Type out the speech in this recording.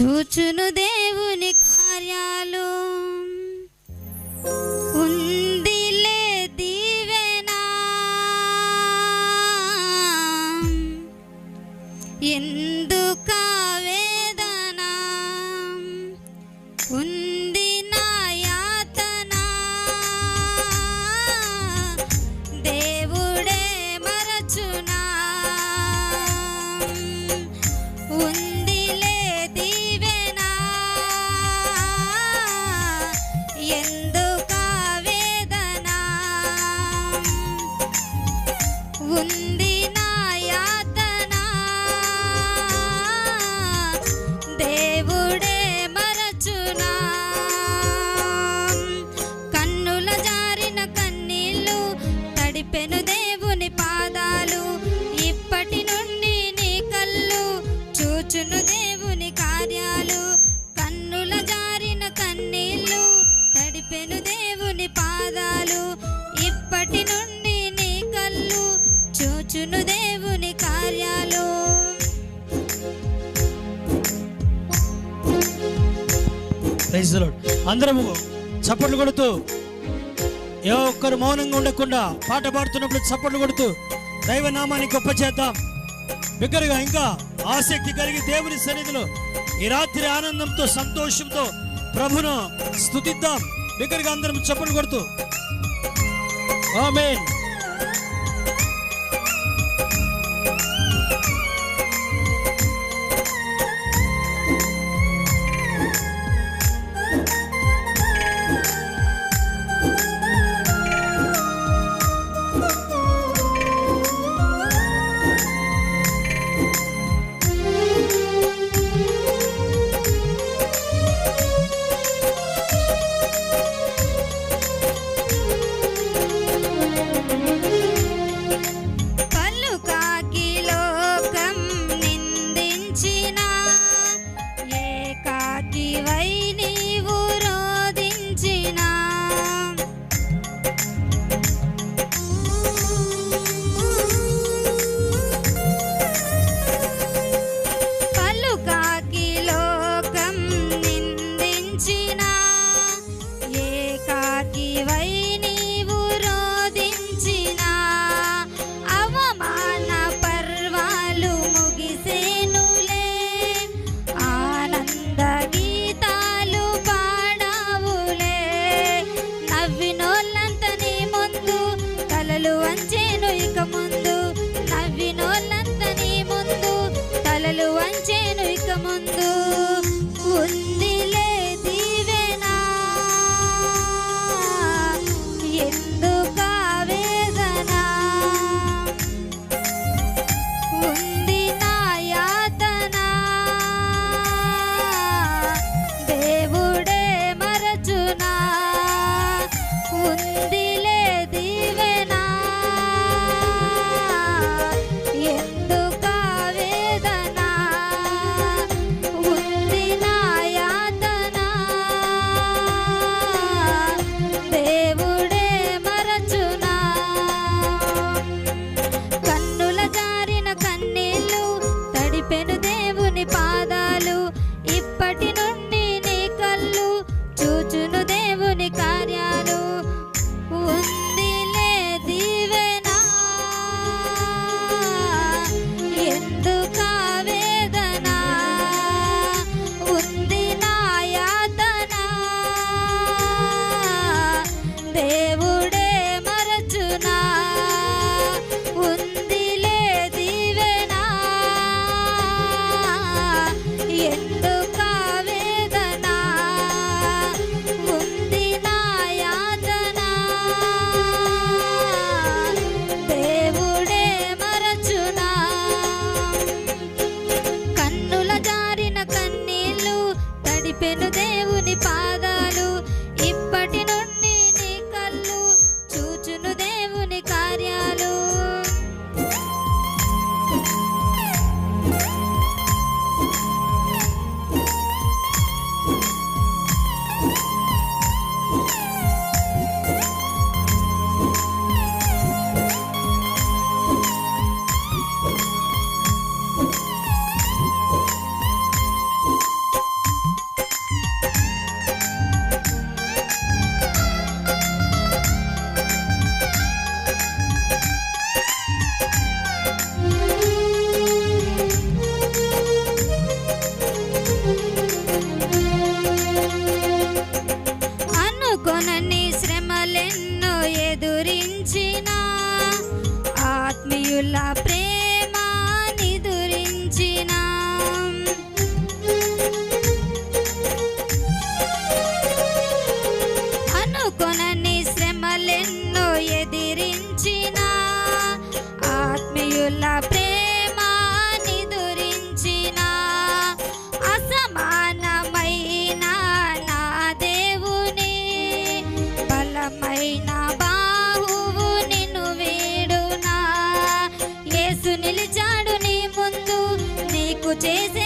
చూచును దేవుని కార్యాలు. ఉందిలే దీవెనా. ఎందుక ప్రైజ్ అందరము చప్పట్లు కొడుతూ ఏ ఒక్కరు మౌనంగా ఉండకుండా పాట పాడుతున్నప్పుడు చప్పట్లు కొడుతూ దైవనామాన్ని గొప్ప చేద్దాం. బిగ్గరగా ఇంకా ఆసక్తి కలిగి దేవుని సన్నిధిలో ఈ రాత్రి ఆనందంతో సంతోషంతో ప్రభును స్థుతిద్దాం బిగ్గరగా అందరం చప్పట్లు కొడుతూ ఆమెన్. বন্ধু నిధుల ప్రేమ నిదురించిన అనుకొనని శ్రమలెన్నో ఎదిరించిన. ఆత్మీయుల ప్రేమ chasing